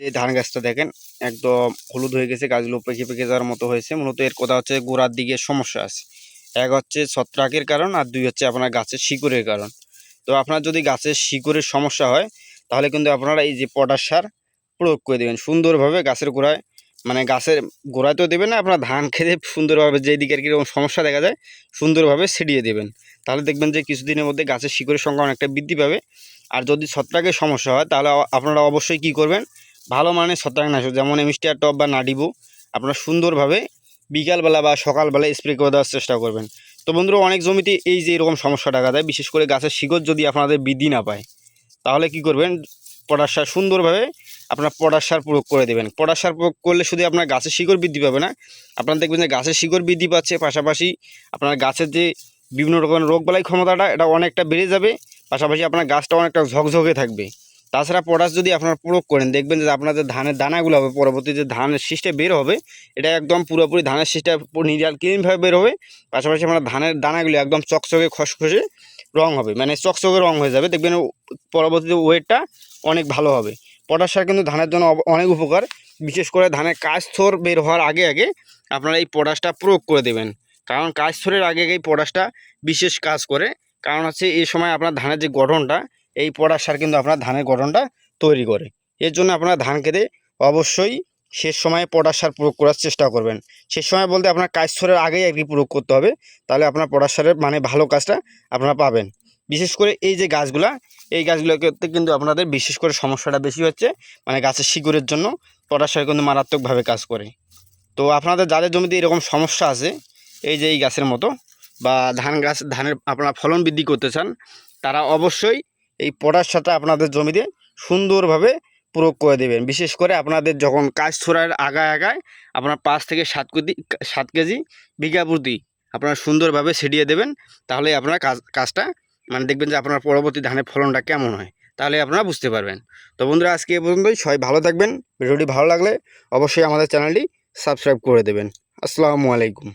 এই ধান গাছটা দেখেন, একদম হলুদ হয়ে গেছে, গাছগুলো পেকে পেকে যাওয়ার মতো হয়েছে। মূলত এর কথা হচ্ছে গোড়ার দিকে সমস্যা আছে। এক হচ্ছে ছত্রাকের কারণ আর দুই হচ্ছে আপনার গাছের শিকড়ের কারণ। তো আপনার যদি গাছের শিকড়ের সমস্যা হয়, তাহলে কিন্তু আপনারা এই যে পটাশ সার প্রয়োগ করে দেবেন। সুন্দরভাবে গাছের গোড়ায় মানে গাছের গোড়ায় তো দেবেন না, আপনার ধান খেতে সুন্দরভাবে যে দিকে আর কীরকম সমস্যা দেখা যায়, সুন্দরভাবে ছিটিয়ে দেবেন। তাহলে দেখবেন যে কিছুদিনের মধ্যে গাছের শিকড়ের সংখ্যা অনেকটা বৃদ্ধি পাবে। আর যদি ছত্রাকের সমস্যা হয়, তাহলে আপনারা অবশ্যই কী করবেন ভালো মানের ছত্রাকনাশক যেমন এমিস্টার টপ বা নাডিবু, আপনারা সুন্দরভাবে বিকালবেলা বা সকালবেলা স্প্রে করে দেওয়ার চেষ্টা করবেন। তো বন্ধুরা, অনেক জমিতে এই যে এরকম সমস্যা দেখা দেয়, বিশেষ করে গাছের শিকড় যদি আপনাদের বৃদ্ধি না পায়, তাহলে কি করবেন? পটাশ সার সুন্দরভাবে আপনার পটাশ সার প্রয়োগ করে দেবেন। পটাশ সার প্রয়োগ করলে শুধু আপনার গাছের শিকড় বৃদ্ধি পাবে না, আপনারা দেখবেন যে গাছের শিকড় বৃদ্ধি পাচ্ছে, পাশাপাশি আপনার গাছের যে বিভিন্ন রকমের রোগবালাই ক্ষমতাটা, এটা অনেকটা বেড়ে যাবে, পাশাপাশি আপনার গাছটা অনেকটা ঝকঝকে থাকবে। তাছাড়া পটাশ যদি আপনারা প্রয়োগ করেন, দেখবেন যে আপনাদের ধানের দানাগুলো হবে, পরবর্তী যে ধানের শীষটা বের হবে, এটা একদম পুরোপুরি ধানের শীষটা নিরাল ক্লিনভাবে বের হবে। পাশাপাশি আপনার ধানের দানাগুলো একদম চকচকে, খসখসে রং হবে মানে চকচকে রং হয়ে যাবে। দেখবেন পরবর্তীতে ওয়েটটা অনেক ভালো হবে। পটাশ সার কিন্তু ধানের জন্য অনেক উপকার। বিশেষ করে ধানের কাজ থোর বের হওয়ার আগে আগে আপনারা এই পটাশটা প্রয়োগ করে দেবেন। কারণ কাজ থোরের আগে আগেই পটাশটা বিশেষ কাজ করে। কারণ হচ্ছে এই সময় আপনার ধানের যে গঠনটা এই পটাশ সার কিন্তু আপনার ধানের গঠনটা তৈরি করে। এর জন্য আপনারা ধান খেতে অবশ্যই শেষ সময়ে পটাশ সার প্রয়োগ করার চেষ্টা করবেন। শেষ সময় বলতে আপনার কাজ সরের আগেই আর কি প্রয়োগ করতে হবে, তাহলে আপনার পটাশ সারের মানে ভালো কাজটা আপনারা পাবেন। বিশেষ করে এই যে গাছগুলা, এই গাছগুলোতে কিন্তু আপনাদের বিশেষ করে সমস্যাটা বেশি হচ্ছে মানে গাছের শিকড়ের জন্য পটাশ সার কিন্তু মারাত্মকভাবে কাজ করে। তো আপনাদের যাদের জমিতে এরকম সমস্যা আছে, এই যে এই গাছের মতো, বা ধান গাছ, ধানের আপনারা ফলন বৃদ্ধি করতে চান, তারা অবশ্যই এই পটাশ সারটা আপনাদের জমিতে সুন্দরভাবে প্রয়োগ করে দেবেন। বিশেষ করে আপনাদের যখন কাজ ছড়ার আগায় আগায় আপনার পাঁচ থেকে সাত কেজি সাত কেজি বিঘা প্রতি আপনারা সুন্দরভাবে ছিটিয়ে দেবেন, তাহলে আপনার কাজ, কাজটা মানে দেখবেন যে আপনার পরবর্তী ধানের ফলনটা কেমন হয়, তাহলে আপনারা বুঝতে পারবেন। তো বন্ধুরা, আজকে এ পর্যন্তই, সবাই ভালো থাকবেন। ভিডিওটি ভালো লাগলে অবশ্যই আমাদের চ্যানেলটি সাবস্ক্রাইব করে দেবেন। আসসালামু আলাইকুম।